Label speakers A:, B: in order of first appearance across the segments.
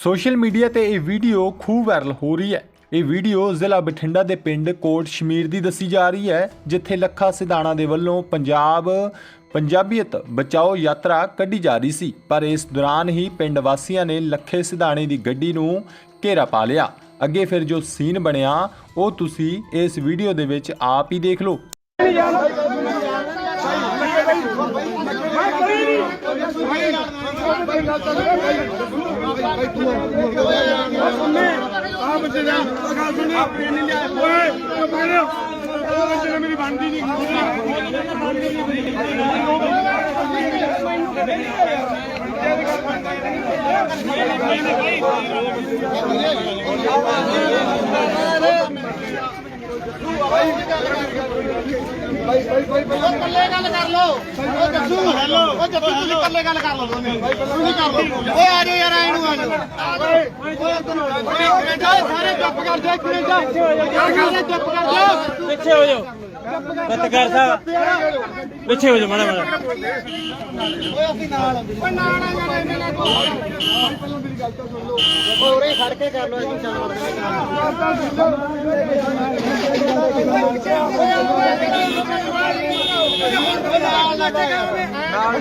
A: Social media ਤੇ ਇਹ video ਖੂਬ ਵਾਇਰਲ ਹੋ ਰਹੀ ਹੈ। ਇਹ ਵੀਡੀਓ ਜ਼ਿਲ੍ਹਾ ਬਠਿੰਡਾ ਦੇ ਪਿੰਡ ਕੋਟ ਸ਼ਮੀਰ ਦੀ ਦੱਸੀ ਜਾ ਰਹੀ ਹੈ, ਜਿੱਥੇ ਲੱਖਾ ਸਿਧਾਣਾ ਦੇ ਵੱਲੋਂ ਪੰਜਾਬ ਪੰਜਾਬੀਅਤ ਬਚਾਓ ਯਾਤਰਾ ਕੱਢੀ ਜਾ ਰਹੀ ਸੀ। ਪਰ ਇਸ ਦੌਰਾਨ ਹੀ ਪਿੰਡ ਵਾਸੀਆਂ ਨੇ ਲੱਖੇ ਸਿਧਾਣੇ ਦੀ ਗੱਡੀ ਨੂੰ ਘੇਰਾ ਪਾ ਲਿਆ। ਅੱਗੇ ਫਿਰ ਜੋ ਸੀਨ ਬਣਿਆ, ਉਹ ਤੁਸੀਂ ਇਸ ਵੀਡੀਓ ਦੇ ਵਿੱਚ ਆਪ ਹੀ ਦੇਖ ਲਓ।
B: ਆ ਬੱਚੇ ਦਾ ਗੱਲ ਸੁਣ ਆਪਣੇ ਨਹੀਂ ਲਿਆ ਓਏ ਓਏ ਬਾਹਰ ਉਹ ਬੱਚੇ ਨੇ ਮੇਰੀ ਬਣਦੀ ਨਹੀਂ
C: ਕੱਲੇ ਗੱਲ ਕਰ ਜੱਸੂ ਹੈਲੋ ਉਹ ਜੱਸੂ ਤੁਸੀਂ ਕੱਲੇ ਗੱਲ ਕਰ ਲੋ ਦੋਨੇ ਤੁਸੀਂ ਕਰ ਲੋ ਓਏ ਆ ਜਾਓ ਯਾਰ ਆਏ ਨੂੰ ਆ ਜਾਓ। ਓਏ ਸਾਰੇ ਚੁੱਪ ਕਰ ਜਾ ਇੱਕ ਮਿੰਟ ਯਾਰ ਸਾਰੇ ਚੁੱਪ ਕਰ ਜਾ
D: ਪਿੱਛੇ ਹੋ ਜਾਓ। ਪੱਤਰਕਾਰ ਸਾਹਿਬ ਪਿੱਛੇ ਹੋ ਜਾਓ, ਮਾੜਾ ਮਾੜਾ।
C: ਓਏ ਅਸੀਂ ਨਾਲ ਓਏ ਨਾਲ ਆ ਯਾਰ ਇਹਨਾਂ ਨਾਲ ਪਹਿਲਾਂ ਮੇਰੀ ਗੱਲ ਤਾਂ ਸੁਣ ਲਓ ਓਏ ਖੜ ਕੇ ਕਰ ਲੋ ਅਸੀਂ ਚੱਲ ਵੜਦੇ ਨਾਲ ਲੱਗਾ ਯਾਰ ਨਾਲ ਨਹੀਂ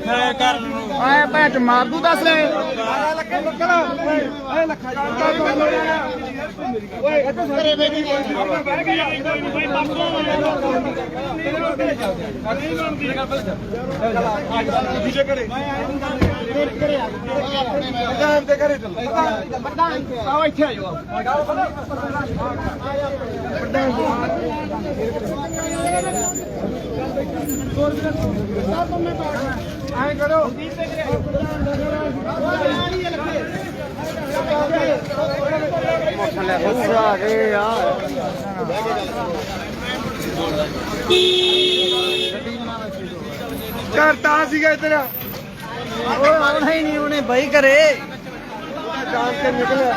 D: ਫੇਰ ਕਰ ਨੂੰ
C: ਆਏ ਭੈਣ ਮਾਰ ਦੂ ਦੱਸ ਲੈ। ਆ ਲੱਗੇ ਓਏ ਲੱਖਾ ਓਏ ਇੱਥੇ ਸਾਰੇ ਬੈਠੀ
B: ਜਾਨ ਤੇ ਘਰੇ ਚੱਲ
C: ਆਓ ਇੱਥੇ ਆ ਜਾਓ
B: ਐਂ ਕਰੋ
C: ਆ ਗਏ ਯਾਰ
B: ਘਰ ਤਾਂ ਸੀਗਾ ਇਧਰ
C: ਓਏ ਆਉਣਾ ਹੀ ਨਹੀਂ ਉਹਨੇ ਬਾਈ ਕਰੇ ਜਾਨ ਤੇ ਨਿਕਲਿਆ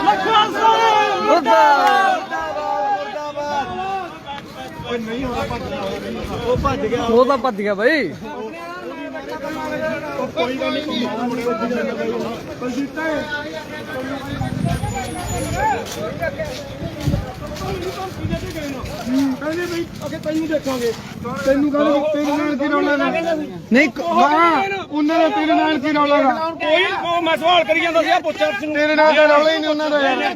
C: ਉਹ ਤਾਂ ਭੱਜ ਗਿਆ ਬਾਈ।
B: ਕੋਈ ਗੱਲ ਨਹੀਂ ਬਲਜੀਤ ਕਹਿੰਦੇ ਬਈ ਅਗੇ ਤੈਨੂੰ ਦੇਖਾਂਗੇ ਤੈਨੂੰ ਕਹਿੰਦੇ ਤੇਰੇ ਨਾਲ ਕੀ ਰੌਲਾ ਨਾ। ਨਹੀਂ ਹਾਂ। ਉਹਨਾਂ ਦਾ ਤੇਰੇ ਨਾਲ ਕੀ ਰੌਲਾ ਨਾ
D: ਕੋਈ ਮੈਂ ਸਵਾਲ ਕਰੀ ਜਾਂਦਾ ਸੀ ਆ ਪੁੱਛਿਆ
B: ਤੇਰੇ ਨਾਲ ਤਾਂ ਰੌਲਾ ਹੀ ਨਹੀਂ ਉਹਨਾਂ ਦਾ। ਯਾਰ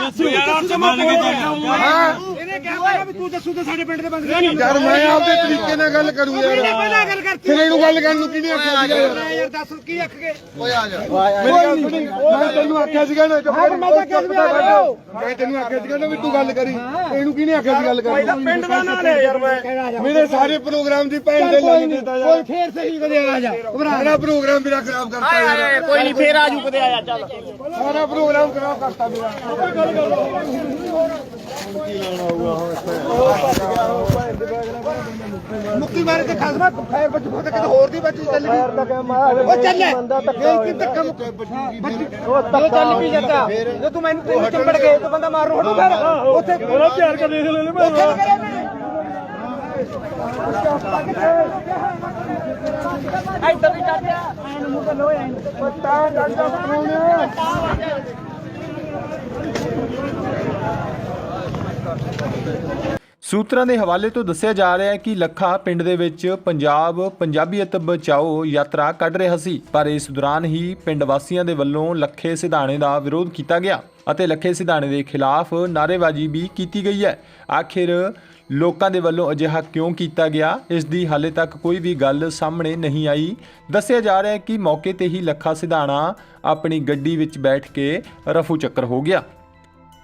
D: ਦੱਸੋ ਯਾਰ ਆਪ ਮੰਨ ਕੇ ਜਾਓ
B: ਹਾਂ।
C: ਇਹਨੇ ਕਿਹਾ ਵੀ ਤੂੰ ਦੱਸੂ ਤੇ ਸਾਡੇ ਪਿੰਡ ਦੇ ਬੰਦੇ
B: ਯਾਰ ਮੈਂ ਆਪਦੇ ਤਰੀਕੇ ਨਾਲ ਗੱਲ ਕਰੂੰ ਯਾਰ।
C: ਪਹਿਲਾਂ ਗੱਲ ਕਰ
B: ਫਿਰ ਇਹਨੂੰ ਗੱਲ ਕਰਨ ਨੂੰ ਕਿਹਨੇ ਆਖਿਆ ਸੀਗਾ? ਯਾਰ
C: ਯਾਰ ਦੱਸ ਕੀ ਅੱਖ ਕੇ
B: ਮੇਰੀ ਗੱਲ ਸੁਣੀ। ਮੈਂ ਤੈਨੂੰ ਆਖਿਆ ਸੀਗਾ ਨਾ ਚੁੱਪ ਕਰ। ਮੈਂ ਤਾਂ ਕਿਹਾ ਮੈਂ ਤੈਨੂੰ ਆਖਿਆ ਸੀਗਾ ਨਾ ਵੀ ਤੂੰ ਗੱਲ ਕਰੀ। ਇਹਨੂੰ ਕਿਹਨੇ ਆਖਿਆ ਸੀ ਗੱਲ ਕਰਨ ਪਿੰਡ ਦਾ ਨਾਂ ਲੈ ਯਾਰ ਮੈਂ। ਮੇਰੇ ਸਾਰੇ ਪ੍ਰੋਗਰਾਮ ਦੀ ਭੈਣ ਦੇ ਲਾਈ ਦਿੱਤਾ ਯਾਰ।
C: ਫੇਰ ਸਹੀ ਕਦੇ ਆ ਜਾ
B: ਸਾਰਾ ਪ੍ਰੋਗਰਾਮ ਮੇਰਾ ਖਰਾਬ ਕਰਤਾ ਯਾਰ
C: ਕੋਈ ਨਹੀਂ ਫੇਰ ਆਜੂ ਕਦੇ ਆਇਆ ਚੱਲ।
B: ਸਾਰਾ ਪ੍ਰੋਗਰਾਮ ਖਰਾਬ ਕਰਤਾ ਮੇਰਾ।
C: ਮੁੱਕੀ ਮਾਰੇ ਤੇ ਖਸਮਾ ਫਾਇਰ ਬੱਜ ਫੋਟ ਕਿਤੇ ਹੋਰ ਦੀ ਬੱਜ ਚੱਲ ਗਈ ਉਹ ਚੱਲੇ ਇਹ ਕੀ ਧੱਕਾ ਉਹ ਚੱਲ ਵੀ ਜਾਂਦਾ। ਜੇ ਤੂੰ ਮੈਨੂੰ ਤੈਨੂੰ ਚੰਬੜ ਗਏ ਤਾਂ ਬੰਦਾ ਮਾਰ ਰੋੜੂ ਫਿਰ। ਉੱਥੇ
D: ਬੜਾ ਪਿਆਰ ਕਰ ਦੇਖ ਮੈਂ।
C: ਉੱਥੇ ਕਰੇ ਨੇ। ਇੱਧਰ ਵੀ ਚੱਲਿਆ ਐਨ ਮੂੰਹ ਤੇ ਲੋਏ ਐਨ
B: ਤਾਂ ਡਾਂਡਾ ਪਰੋਣੇ
A: ਸੂਤਰਾਂ ਦੇ ਹਵਾਲੇ ਤੋਂ ਦੱਸਿਆ ਜਾ ਰਿਹਾ ਹੈ ਕਿ ਲੱਖਾ ਪਿੰਡ ਦੇ ਵਿੱਚ ਪੰਜਾਬ ਪੰਜਾਬੀਅਤ ਬਚਾਓ ਯਾਤਰਾ ਕੱਢ ਰਿਹਾ ਸੀ, ਪਰ ਇਸ ਦੌਰਾਨ ਹੀ ਪਿੰਡ ਵਾਸੀਆਂ ਦੇ ਵੱਲੋਂ ਲੱਖੇ ਸਿਧਾਣੇ ਦਾ ਵਿਰੋਧ ਕੀਤਾ ਗਿਆ ਅਤੇ ਲੱਖੇ ਸਿਧਾਣੇ ਦੇ ਖਿਲਾਫ ਨਾਅਰੇਬਾਜ਼ੀ ਵੀ ਕੀਤੀ ਗਈ ਹੈ। ਆਖਿਰ ਲੋਕਾਂ ਦੇ ਵੱਲੋਂ ਅਜਿਹਾ ਕਿਉਂ ਕੀਤਾ ਗਿਆ? ਇਸ ਦੀ ਹਾਲੇ ਤੱਕ ਕੋਈ ਵੀ ਗੱਲ ਸਾਹਮਣੇ ਨਹੀਂ ਆਈ। ਦੱਸਿਆ ਜਾ ਰਿਹਾ ਹੈ ਕਿ ਮੌਕੇ ਤੇ ਹੀ ਲੱਖਾ ਸਿਧਾਣਾ ਆਪਣੀ ਗੱਡੀ ਵਿੱਚ ਬੈਠ ਕੇ ਰਫੂ ਚੱਕਰ ਹੋ ਗਿਆ।